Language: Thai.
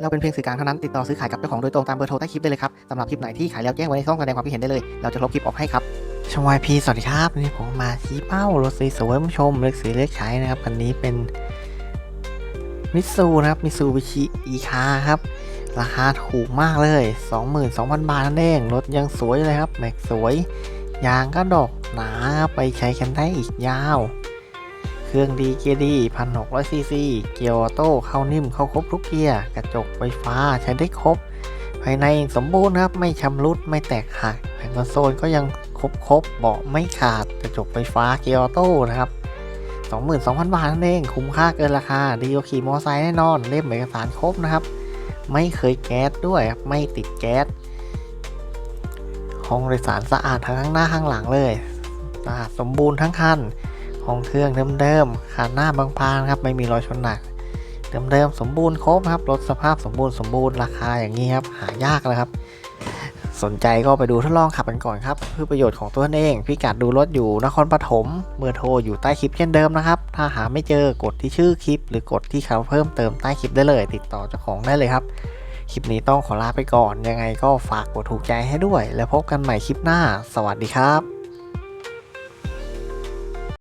เราเป็นเพียงสื่อกลางเท่านั้นติดต่อซื้อขายกับเจ้าของโดยตรงตามเบอร์โทรใต้คลิปได้เลยครับสำหรับคลิปไหนที่ขายแล้วแจ้งไว้ในช่องแสดงความคิดเห็นได้เลย เราจะลบคลิปออกให้ครับชมวายพีสวัสดีครับวันนี้ผมมาชี้เป้ารถสวยๆผู้ชมเลือกซื้อเลือกใช้นะครับคันนี้เป็นมิซูนะครับมิซูบิชิอีคาครับราคาถูกมากเลย 22,000 บาทนั่นเองรถยังสวยเลยครับแม็กสวย ยางก็ดอกหนาไปใช้กันได้อีกยาว เครื่องดีเกียร์ดีพันหกร้อยซีซีเกียร์ออโต้เข้านิ่มเข้าครบทุกเกียร์กระจกไฟฟ้าใช้ได้ครบ ภายในสมบูรณ์ครับ ไม่ชำรุดไม่แตกหักแผงคอนโซลก็ยังครบครบเบาะไม่ขาดกระจกไฟฟ้าเกียร์ออโต้นะครับ22,000 บาทนั่นเอง คุ้มค่าเกินราคา ดีกว่าขี่มอไซค์แน่นอน เล่มเอกสารครบนะครับ ไม่เคยแก๊สด้วยครับ ไม่ติดแก๊ส ห้องโดยสารสะอาดทั้งข้างหน้าข้างหลังเลยสะอาดสมบูรณ์ทั้งคัน ห้องเครื่องเดิมๆขาหน้าบางพานครับไม่มีรอยชนหนักเดิมๆสมบูรณ์ครบครับรถสภาพสมบูรณ์สมบูรณ์ราคาอย่างนี้ครับหายากนะครับ สนใจก็ไปดูทดลองขับกันก่อนครับเพื่อประโยชน์ของตัวเองพิกัดดูรถอยู่นครปฐมเบอร์โทรอยู่ใต้คลิปเช่นเดิมนะครับ ถ้าหาไม่เจอกดที่ชื่อคลิป หรือกดที่คำเพิ่มเติมใต้คลิปได้เลย ติดต่อเจ้าของได้เลยครับคลิปนี้ต้องขอลาไปก่อนยังไงก็ฝากกดถูกใจให้ด้วย แล้วพบกันใหม่คลิปหน้า สวัสดีครับ